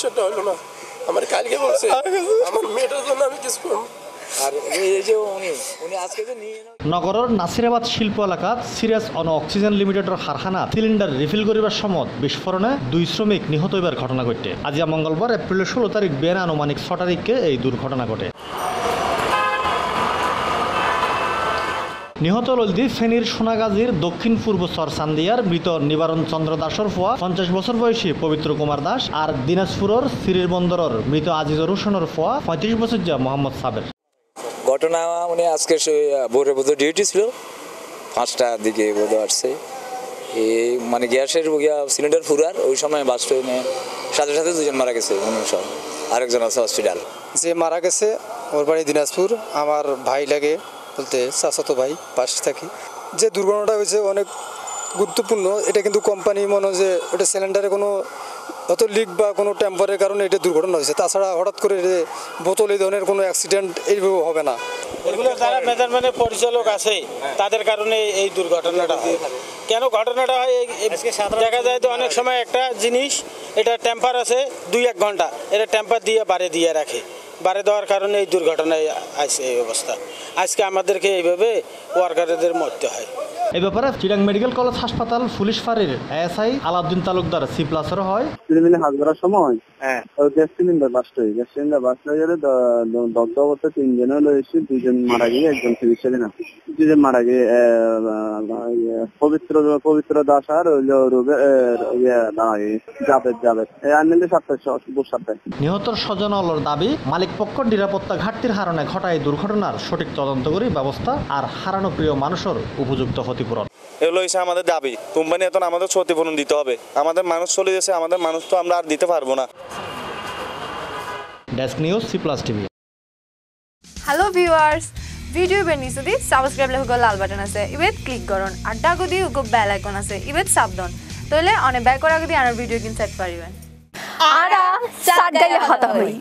চিকিৎসাটা হলো না। আমার কালকে বলছে আমার মেয়েটার জন্য আমি কিছু করব। আর এই যে উনি উনি আজকে যে নিয়ে নগৰৰ নাছিৰাবাদ শিল্প এলেকাত চিৰিয়াছ অন অক্সিজেন লিমিটেডৰ কাৰখানা চিলিণ্ডাৰ ৰিফিল কৰিবৰ সময়ত বিস্ফোৰণে দুই শ্রমিক নিহত হইবার ঘটনা ঘটে। আজি মঙ্গলবার এপ্রিলের ষোলো তারিখ বেন আনুমানিক ছ তারিখে এই দুর্ঘটনা ঘটে। নিহত ললদি ফেনীর সোনাগাজীর দক্ষিণ পূর্ব চর চান্দিয়ার মৃত নিবারণ চন্দ্র দাসর ফুয়া পঞ্চাশ বছর বয়সী পবিত্র কুমার দাস আর দিনাজপুরের সিরির বন্দরের মৃত আজিজর হোসেনের ফুয়া পঁয়ত্রিশ বছর যা মোহাম্মদ সাবের। ঘটনা উনি আজকে সেই ভোরে বোধ ডিউটি ছিল। পাঁচটার দিকে বোধ আসছে। এই মানে গ্যাসের গিয়া সিলিন্ডার ফুরার ওই সময় বাস ট্রেনে সাথে সাথে দুজন মারা গেছে উনি সব আরেকজন আছে হসপিটাল। যে মারা গেছে ওর বাড়ি দিনাজপুর। আমার ভাই লাগে। বলতে চাচাতো ভাই পাশে থাকি। যে দুর্ঘটনাটা হয়েছে অনেক গুরুত্বপূর্ণ এটা কিন্তু কোম্পানি মনে হয় যে ওটা সিলিন্ডারে কোনো অত লিক বা কোনো টেম্পারের কারণে এটা দুর্ঘটনা হয়েছে। তাছাড়া হঠাৎ করে যে বোতল এই ধরনের কোনো অ্যাক্সিডেন্ট এইভাবে হবে না। এগুলো যারা মেজারমেন্টের পরিচালক আছে তাদের কারণে এই দুর্ঘটনাটা হয়। কেন ঘটনাটা হয়? দেখা যায় তো অনেক সময় একটা জিনিস এটা টেম্পার আছে দুই এক ঘণ্টা এটা টেম্পার দিয়ে বাড়ে দিয়ে রাখে। বাড়ে দেওয়ার কারণে এই দুর্ঘটনায় আসে এই অবস্থা। আজকে আমাদেরকে এইভাবে ওয়ার্কারদের মরতে হয়। এই ব্যাপারে চিরাং মেডিকেল কলেজ হাসপাতাল পুলিশ ফাঁড়ির এএসআই আলাউদ্দিন তালুকদার সি প্লাসের হয়। সিলিন্ডার হাত ধরার সময় ওই গ্যাস সিলিন্ডার বাস্ট হয়ে গ্যাস সিলিন্ডার বাস্ট হয়ে গেলে দগ্ধ অবস্থা তিনজন হলো এসে দুজন মারা গিয়ে একজন চিকিৎসাধীন আছে। দুজন মারা গিয়ে পবিত্র পবিত্র দাস আর হইল রুবে ইয়ে জাবেদ জাবেদ। আনলে সাতটায় ভোর সাতটায় নিহতর স্বজনলর দাবি মালিক পক্ষ নিরাপত্তা ঘাটতির কারণে ঘটা এই দুর্ঘটনার সঠিক তদন্ত করে ব্যবস্থা আর হারানো প্রিয় মানুষের উপযুক্ত ক্ষতিপূরণ। এগুলো হচ্ছে আমাদের দাবি। কোম্পানি এখন আমাদের ক্ষতিপূরণ দিতে হবে। আমাদের মানুষ চলে গেছে আমাদের মানুষ তো আমরা আর দিতে পারব না। Desk news C plus TV. Hello' viewers video' বেনি যদি ছাবস্ক্ৰাইব লেখক লাল বাটন আছে। ইবেত ক্লিক আৰু তাৰ আগতে উগো বেল আইকন আছে। ইবেত চাবদন তইলে অনে বেক কৰাৰ আগতে আনৰ ভিডিঅ' কিন চাই পাৰিবেন আরা সাত গাইলে হতা হই